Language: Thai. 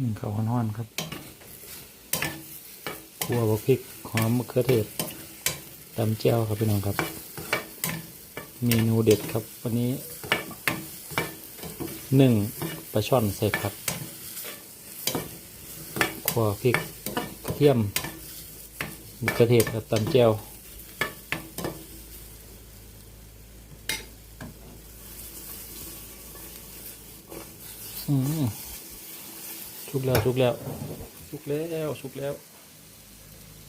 หนึ่งข้าวห้อนๆครับคั่วบพริกหอมมะเขือเทศตำแจ่วครับพี่น้องครับ เมนูเด็ดครับ วันนี้หนึ่งปลาช่อนใส่ผักคั่วพริกกระเทียมมะเขือเทศครับตำแจ่วอืม สุกแล้วสุกแล้วสุกแล้วสุกแล้ว